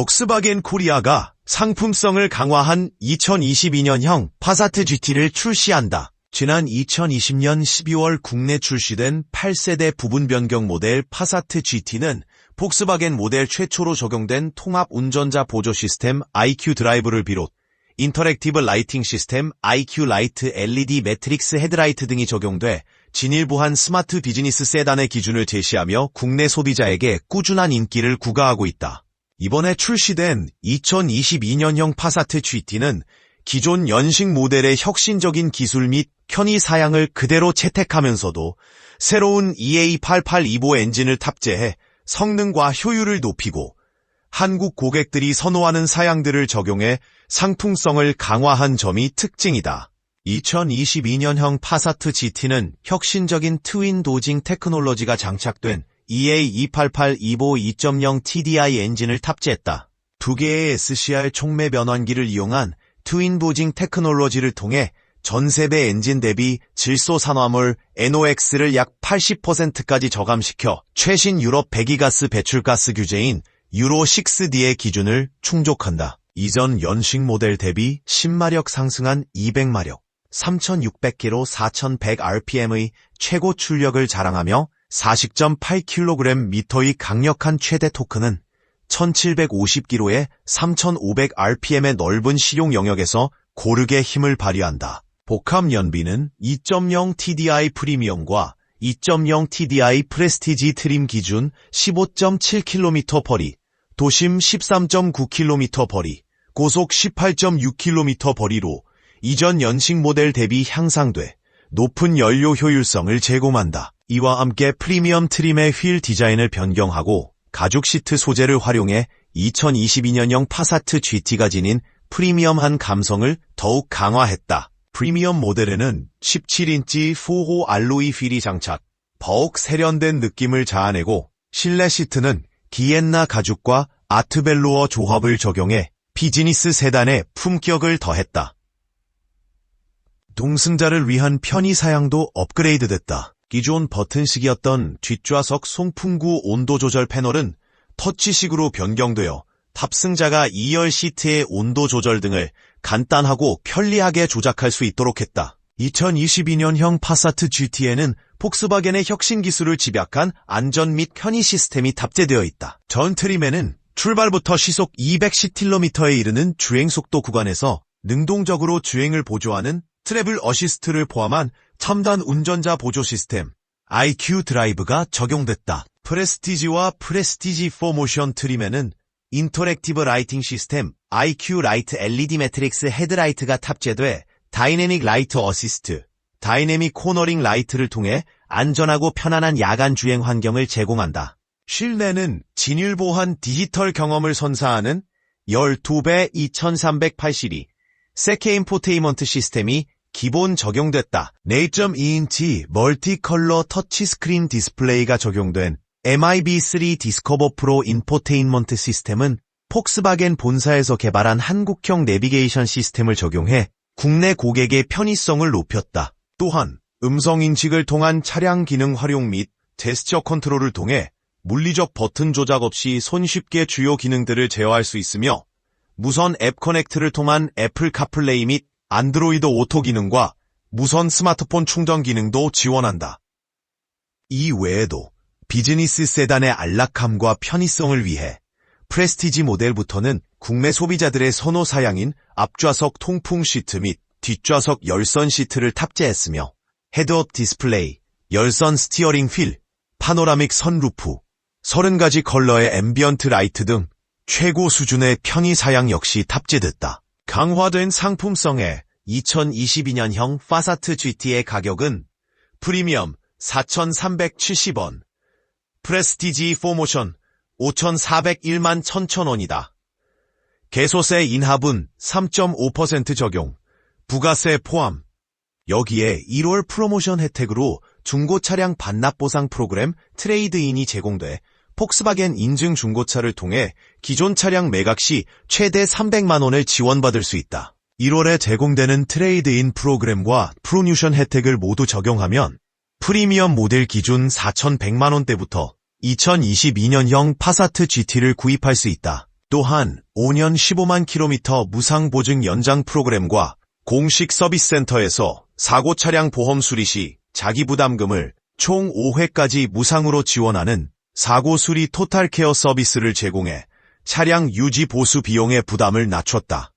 복스바겐 코리아가 상품성을 강화한 2022년형 파사트 GT를 출시한다. 지난 2020년 12월 국내 출시된 8세대 부분 변경 모델 파사트 GT는 복스바겐 모델 최초로 적용된 통합 운전자 보조 시스템 IQ 드라이브를 비롯 인터랙티브 라이팅 시스템 IQ 라이트 LED 매트릭스 헤드라이트 등이 적용돼 진일보한 스마트 비즈니스 세단의 기준을 제시하며 국내 소비자에게 꾸준한 인기를 구가하고 있다. 이번에 출시된 2022년형 파사트 GT는 기존 연식 모델의 혁신적인 기술 및 편의 사양을 그대로 채택하면서도 새로운 EA8825 엔진을 탑재해 성능과 효율을 높이고 한국 고객들이 선호하는 사양들을 적용해 상품성을 강화한 점이 특징이다. 2022년형 파사트 GT는 혁신적인 트윈 도징 테크놀로지가 장착된 EA288 2보 2.0 TDI 엔진을 탑재했다. 두 개의 SCR 촉매 변환기를 이용한 트윈 도징 테크놀로지를 통해 전세배 엔진 대비 질소 산화물 NOx를 약 80%까지 저감시켜 최신 유럽 배기가스 배출가스 규제인 유로 6D의 기준을 충족한다. 이전 연식 모델 대비 10마력 상승한 200마력, 3600km 4100rpm의 최고 출력을 자랑하며 40.8kg 미터의 강력한 최대 토크는 1750km의 3500rpm의 넓은 실용 영역에서 고르게 힘을 발휘한다. 복합 연비는 2.0 TDI 프리미엄과 2.0 TDI 프레스티지 트림 기준 15.7km 퍼리, 도심 13.9km 거리, 고속 18.6km 거리로 이전 연식 모델 대비 향상돼 높은 연료 효율성을 제공한다. 이와 함께 프리미엄 트림의 휠 디자인을 변경하고 가죽 시트 소재를 활용해 2022년형 파사트 GT가 지닌 프리미엄한 감성을 더욱 강화했다. 프리미엄 모델에는 17인치 4호 알로이 휠이 장착, 더욱 세련된 느낌을 자아내고 실내 시트는 기엔나 가죽과 아트벨로어 조합을 적용해 비즈니스 세단의 품격을 더했다. 동승자를 위한 편의 사양도 업그레이드됐다. 기존 버튼식이었던 뒷좌석 송풍구 온도 조절 패널은 터치식으로 변경되어 탑승자가 2열 시트의 온도 조절 등을 간단하고 편리하게 조작할 수 있도록 했다. 2022년형 파사트 GT에는 폭스바겐의 혁신 기술을 집약한 안전 및 편의 시스템이 탑재되어 있다. 전 트림에는 출발부터 시속 210km에 이르는 주행속도 구간에서 능동적으로 주행을 보조하는 트래블 어시스트를 포함한 첨단 운전자 보조 시스템 IQ 드라이브가 적용됐다. 프레스티지와 프레스티지 4 모션 트림에는 인터랙티브 라이팅 시스템 IQ 라이트 LED 매트릭스 헤드라이트가 탑재돼 다이내믹 라이트 어시스트, 다이내믹 코너링 라이트를 통해 안전하고 편안한 야간 주행 환경을 제공한다. 실내는 진일보한 디지털 경험을 선사하는 12배 2382 세케 인포테이먼트 시스템이 기본 적용됐다. 4.2인치 멀티컬러 터치스크린 디스플레이가 적용된 MIB3 디스커버 프로 인포테인먼트 시스템은 폭스바겐 본사에서 개발한 한국형 내비게이션 시스템을 적용해 국내 고객의 편의성을 높였다. 또한 음성 인식을 통한 차량 기능 활용 및 제스처 컨트롤을 통해 물리적 버튼 조작 없이 손쉽게 주요 기능들을 제어할 수 있으며 무선 앱 커넥트를 통한 애플 카플레이 및 안드로이드 오토 기능과 무선 스마트폰 충전 기능도 지원한다. 이 외에도 비즈니스 세단의 안락함과 편의성을 위해 프레스티지 모델부터는 국내 소비자들의 선호 사양인 앞좌석 통풍 시트 및 뒷좌석 열선 시트를 탑재했으며 헤드업 디스플레이, 열선 스티어링 휠, 파노라믹 선루프, 30가지 컬러의 앰비언트 라이트 등 최고 수준의 편의 사양 역시 탑재됐다. 강화된 상품성의 2022년형 파사트 GT의 가격은 프리미엄 4,370원, 프레스티지 포모션 5,401만 1,000원이다. 개소세 인하분 3.5% 적용, 부가세 포함. 여기에 1월 프로모션 혜택으로 중고 차량 반납 보상 프로그램 트레이드인이 제공돼 폭스바겐 인증 중고차를 통해 기존 차량 매각 시 최대 300만 원을 지원받을 수 있다. 1월에 제공되는 트레이드인 프로그램과 프로뉴션 혜택을 모두 적용하면 프리미엄 모델 기준 4,100만 원대부터 2022년형 파사트 GT를 구입할 수 있다. 또한 5년 15만 킬로미터 무상 보증 연장 프로그램과 공식 서비스 센터에서 사고 차량 보험 수리 시 자기 부담금을 총 5회까지 무상으로 지원하는 사고 수리 토탈 케어 서비스를 제공해 차량 유지 보수 비용의 부담을 낮췄다.